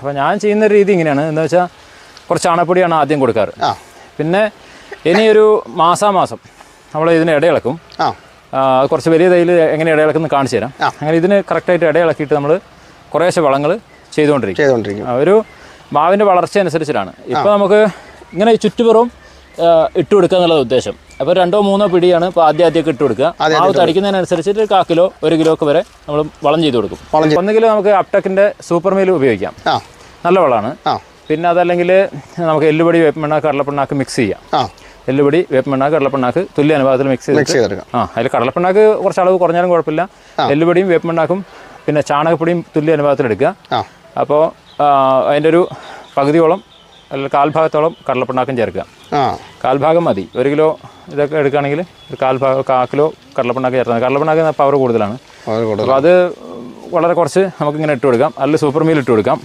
അപ്പോൾ ഞാൻ ചെയ്യുന്ന രീതി ഇങ്ങനെയാണ്. എന്ന് വെച്ചാൽ കുറച്ച് ചാണകപ്പൊടിയാണ് ആദ്യം കൊടുക്കാറ്. പിന്നെ ഇനിയൊരു മാസാമാസം നമ്മൾ ഇതിന് ഇടയിളക്കും. കുറച്ച് വലിയ തൈയിൽ എങ്ങനെ ഇടയിളക്കുന്ന കാണിച്ചു തരാം. അങ്ങനെ ഇതിന് കറക്റ്റായിട്ട് ഇടയിളക്കിയിട്ട് നമ്മൾ കുറേശ്ശെ വളങ്ങൾ ചെയ്തുകൊണ്ടിരിക്കും ഒരു മാവിന്റെ വളർച്ച അനുസരിച്ചിട്ടാണ് ഇപ്പോൾ നമുക്ക് ഇങ്ങനെ ചുറ്റുപുറം ഇട്ട് കൊടുക്കുക എന്നുള്ളത് ഉദ്ദേശം. അപ്പോൾ രണ്ടോ മൂന്നോ പിടിയാണ് ഇപ്പോൾ ആദ്യം ആദ്യമൊക്കെ ഇട്ട് കൊടുക്കുക. മാവ് തടിക്കുന്നതിനനുസരിച്ചിട്ട് കാ കിലോ ഒരു കിലോ ഒക്കെ വരെ നമ്മൾ വളം ചെയ്ത് കൊടുക്കും. ഒന്നുകിൽ നമുക്ക് അപ്ടക്കിന്റെ സൂപ്പർ മീൽ ഉപയോഗിക്കാം. നല്ല വളമാണ്. പിന്നെ അതല്ലെങ്കിൽ നമുക്ക് എല്ലുപൊടി വേപ്പിണ്ണ കടലപ്പിണ്ണാക്ക് മിക്സ് ചെയ്യാം. എല്ലുപൊടി വേപ്പിണ്ണാക്ക് കടലപ്പിണ്ണാക്ക് തുല്യ അനുപാതത്തിൽ മിക്സ് ചെയ്ത് ആ അതിൽ കടലപ്പിണ്ണാക്ക് കുറച്ച് അളവ് കുറഞ്ഞാലും കുഴപ്പമില്ല. എല്ലുപൊടിയും വേപ്പിണ്ണാക്കും പിന്നെ ചാണകപ്പൊടിയും തുല്യ അനുപാതത്തിൽ എടുക്കുക. അപ്പോൾ അതിന്റെ ഒരു പകുതിയോളം അല്ലെങ്കിൽ കാൽഭാഗത്തോളം കടലപ്പിണ്ണാക്കും ചേർക്കുക. ആ. കാൽഭാഗം മതി. ഒരു കിലോ ഇതൊക്കെ എടുക്കുകയാണെങ്കിൽ ഒരു കാൽഭാഗം കാ കിലോ കടലപ്പിണ്ണാക്ക് ചേർത്താൽ മതി. കടലപ്പിണ്ണാക്ക് പവർ കൂടുതലാണ്. അപ്പോൾ അത് വളരെ കുറച്ച് നമുക്കിങ്ങനെ ഇട്ട് കൊടുക്കാം. അല്ലെങ്കിൽ സൂപ്പർ മീൽ ഇട്ട് കൊടുക്കാം.